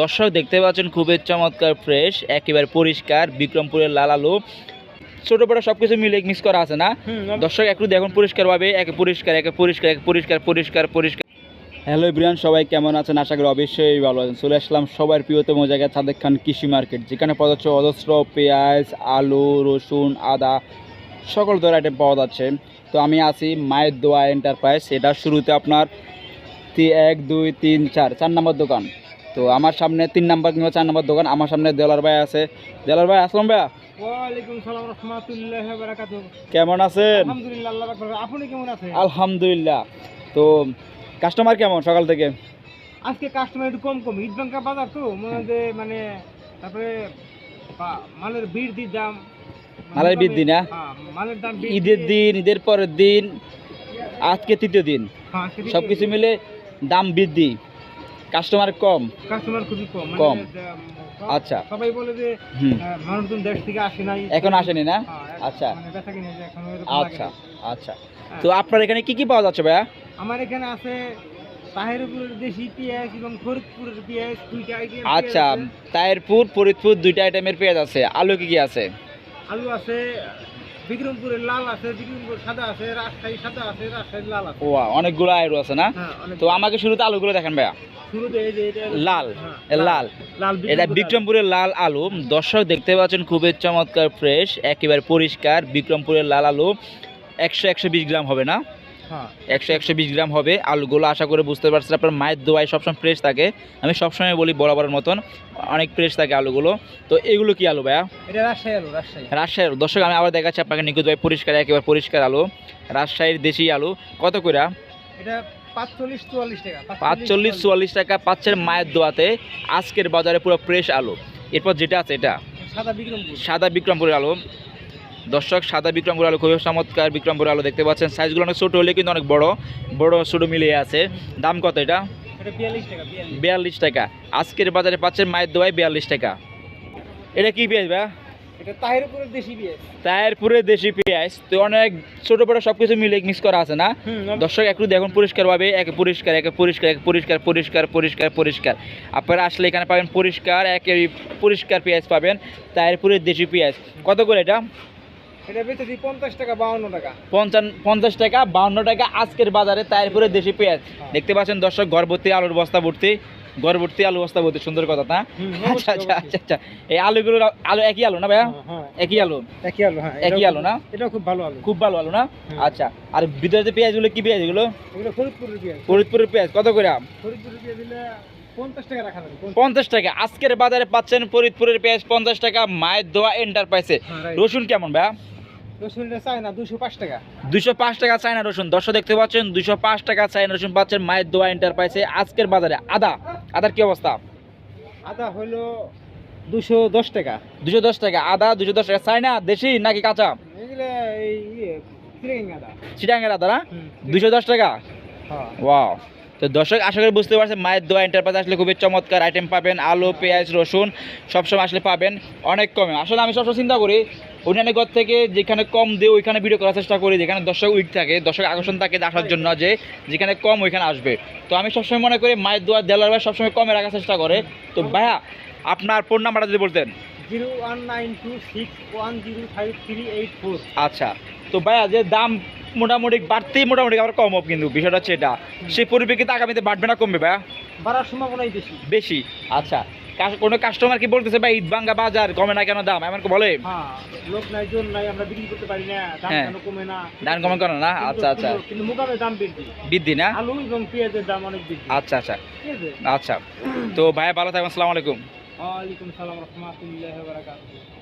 দর্শক দেখতে পাচ্ছেন খুবই চমৎকার ফ্রেশ একেবারে পরিষ্কার বিক্রমপুরের লাল আলু ছোট বড় সব কিছু মিলে মিক্স করা আছে না? দর্শক একটু দেখুন পরিষ্কারভাবে একে পরিষ্কার একে পরিষ্কার একে পরিষ্কার পরিষ্কার পরিষ্কার। হ্যালো ব্রিয়ান সবাই কেমন আছেন? আশা করি অবশ্যই ভালো আছেন। চলে আসলাম সবার প্রিয়তম জায়গায় সাদেক খান কৃষি মার্কেট যেখানে পাওয়া যাচ্ছে অজস্র পেঁয়াজ আলু রসুন আদা সকল ধরনের আইটেম পাওয়া যাচ্ছে। তো আমি আছি মায়ের দোয়া এন্টারপ্রাইজ এটা শুরুতে আপনার এক দুই তিন চার চার নম্বর দোকান। তো আমার সামনে তিন নাম্বার কিংবা চার নাম্বার দোকান আমার সামনে দেলার ভাই আছে। দেলার ভাই আসলাম ভাইয়া। কেমন আছেন? আপনি কেমন আছেন? আলহামদুলিল্লাহ। তো কাস্টমার কেমন সকাল থেকে? আজকে কাস্টমার একটু কম কম ঈদ বাঙ্কা বাজার তো মনে মানে তারপরে মালের বৃদ্ধির দাম মালের বৃদ্ধি না? হ্যাঁ, মালের দাম ঈদের দিন ঈদের পরের দিন আজকে তৃতীয় দিন। হ্যাঁ, আজকে সব কিছু মিলে দাম বৃদ্ধি। কাস্টমার কম। কাস্টমার খুবই কম মানে কম। আচ্ছা। সবাই বলে যে মানুষজন দেশ থেকে আসে নাই। এখন আসেনি না? হ্যাঁ, আচ্ছা। মানে আচ্ছা আচ্ছা। হ্যাঁ। তো আপনার এখানে কি কি পাওয়া যাচ্ছে ভাইয়া? আমার এখানে আছে তাহেরপুরের দেশি পেঁয়াজ এবং ফরিদপুরের পেঁয়াজ দুইটা আইটেম আচ্ছা তায়েরপুর ফরিদপুর দুইটা আইটেমের পেঁয়াজ আছে। আলু কি কি আছে? আলু আছে বিক্রমপুরের লাল আছে বিক্রমপুর সাদা আছে রাজশাহী সাদা আছে রাজশাহী লাল আছে। ও অনেকগুলো আলু আছে না? হ্যাঁ তো আমাকে শুরুতে আলুগুলো দেখেন ভাইয়া। লাল হ্যাঁ, লাল লাল। এটা বিক্রমপুরের লাল আলু। দর্শক দেখতে পাচ্ছেন খুবই চমৎকার ফ্রেশ একেবারে পরিষ্কার বিক্রমপুরের লাল আলু। একশো একশো বিশ গ্রাম হবে না? একশো একশো বিশ গ্রাম হবে। আলুগুলো আশা করে বুঝতে পারছেন আপনার মায়ের দোয়াই সবসময় ফ্রেশ থাকে। আমি সবসময় বলি বরাবরের মতন অনেক ফ্রেশ থাকে আলুগুলো। তো এগুলো কি আলু ভাইয়া? এটা রাজশাহী আলু রাজশাহী। রাজশাহীর দর্শক আমি আবার দেখাচ্ছি আপনাকে নিখুঁত ভাই পরিষ্কার একেবারে পরিষ্কার আলু। রাজশাহীর দেশি আলু। কত করে এটা পাঁচচল্লিশ চুয়াল্লিশ টাকা পাঁচচল্লিশ চুয়াল্লিশ টাকা পাচ্ছেন মায়ের দোয়াতে। আজকের বাজারে পুরো ফ্রেশ আলু। এরপর যেটা আছে এটা? সাদা বিক্রমপুর। সাদা বিক্রমপুরের আলু। দর্শক সাদা বিক্রমপুর আলু খুবই চমৎকার বিক্রমপুর আলু দেখতে পাচ্ছেন। সাইজগুলো অনেক ছোটো হলে কিন্তু অনেক বড় বড় ছোটো মিলিয়ে আছে। দাম কত এটা? বিয়াল্লিশ টাকা আজকের বাজারে পাচ্ছেন মায়ের দোয়ায় বিয়াল্লিশ টাকা। এটা কি পেঁয়াজ ভাই? দেশি পেঁয়াজ। তায়েরপুরের দেশি পেঁয়াজ। তো অনেক ছোটো বড়ো সব কিছু মিলে মিক্স করা আছে না? দর্শক একটু দেখুন পরিষ্কারভাবে। একে পরিষ্কার একে পরিষ্কার একে পরিষ্কার পরিষ্কার পরিষ্কার পরিষ্কার। আপনারা আসলে এখানে পাবেন পরিষ্কার একে পরিষ্কার পেঁয়াজ পাবেন। তায়েরপুরের দেশি পেঁয়াজ। কত করে এটা? এটা বেচেছি পঞ্চাশ টাকা বাউন্ন টাকা। পঞ্চাশ টাকা বাউন্ন টাকা আজকের বাজারে তায়েরপুরের দেশি পেঁয়াজ। দেখতে পাচ্ছেন দর্শক গর্ভবতী আলুর বস্তা ভর্তি গর্ভবতী আলু বস্তা ভর্তি সুন্দর কথা না? আচ্ছা আচ্ছা আচ্ছা আচ্ছা। এই আলুগুলোর আলু একই আলু না ভাইয়া? হ্যাঁ, হ্যাঁ। একই আলু? একই আলু হ্যাঁ। একই আলু না? এটাও খুব ভালো আলু। খুব ভালো আলু না? আচ্ছা আর ভিতরে যে পেঁয়াজগুলো কি পেঁয়াজ এগুলো? ফরিদপুরের পেঁয়াজ। ফরিদপুরের পেঁয়াজ কত করে ফরিদপুরের পেঁয়াজ পঞ্চাশ টাকা আজকের বাজারে পাচ্ছেন ফরিদপুরের পেঁয়াজ পঞ্চাশ টাকা মায়ের দোয়া এন্টারপ্রাইসে হ্যাঁ, রসুন কেমন ভাইয়া? রসুনটা না দুশো পাঁচ টাকা। দুশো পাঁচ টাকা চায়না রসুন। দর্শক দেখতে পাচ্ছেন দুশো পাঁচ টাকা চায়না রসুন পাচ্ছেন মায়ের দোয়া এন্টারপ্রাইসে আজকের বাজারে আদা আদার কি অবস্থা? আদা হলো দুশো দশ টাকা। দুশো দশ টাকা আদা দুশো দশ টাকা চায়না দেশি নাকি কাঁচা? ইয়ে আদা। চিটাঙ্গের আদা না? দুশো দশ টাকা? হ্যাঁ। ওয়াও তো দর্শক আশা করি বুঝতে পারছেন মায়ের দোয়া এন্টারপ্রাইজ আসলে খুবই চমৎকার আইটেম পাবেন আলু পেঁয়াজ রসুন সবসময় আসলে পাবেন অনেক কমে। আসলে আমি সবসময় চিন্তা করি অন্যান্য ঘর থেকে যেখানে কম দিয়ে ওইখানে ভিডিও করার চেষ্টা করি যেখানে দর্শক উইক থাকে দর্শক আকর্ষণ থাকে আসার জন্য যে যেখানে কম ওইখানে আসবে। তো আমি সবসময় মনে করি মায়ের দোয়া দেলার ভাই সবসময় কমে রাখার চেষ্টা করে। তো ভাইয়া আপনার ফোন নাম্বারটা যদি বলতেন। Zero one nine two six one zero five three eight four আচ্ছা তো ভাইয়া যে দাম মোটামুটি বাড়তেই মোটামুটি আবার কম হবে কিন্তু বিষয়টা হচ্ছে এটা। সেই পরিপ্রেক্ষিতে আগামীতে বাড়বে না কমবে ভাইয়া? বাড়ার সম্ভাবনাই বেশি। বেশি আচ্ছা। কোনো কাস্টমার কি বলতেছে ভাই ঈদবাঙ্গা বাজার কমে না কেন দাম? এমন বলে? হ্যাঁ লোক নাই জন নাই আমরা বিক্রি করতে পারি না। দাম হ্যাঁ। কেন কমে না? দাম কমে কেন না? আচ্ছা আচ্ছা। কিন্তু- কিন্তু দাম বৃদ্ধি। বৃদ্ধি না? আলু এবং পেঁয়াজের দাম অনেক বৃদ্ধি। আচ্ছা আচ্ছা। আচ্ছা। তো ভাই ভালো থাকবেন আসসালামু আলাইকুম। ওয়ালাইকুম সালাম ওয়া বারাকাতুহু।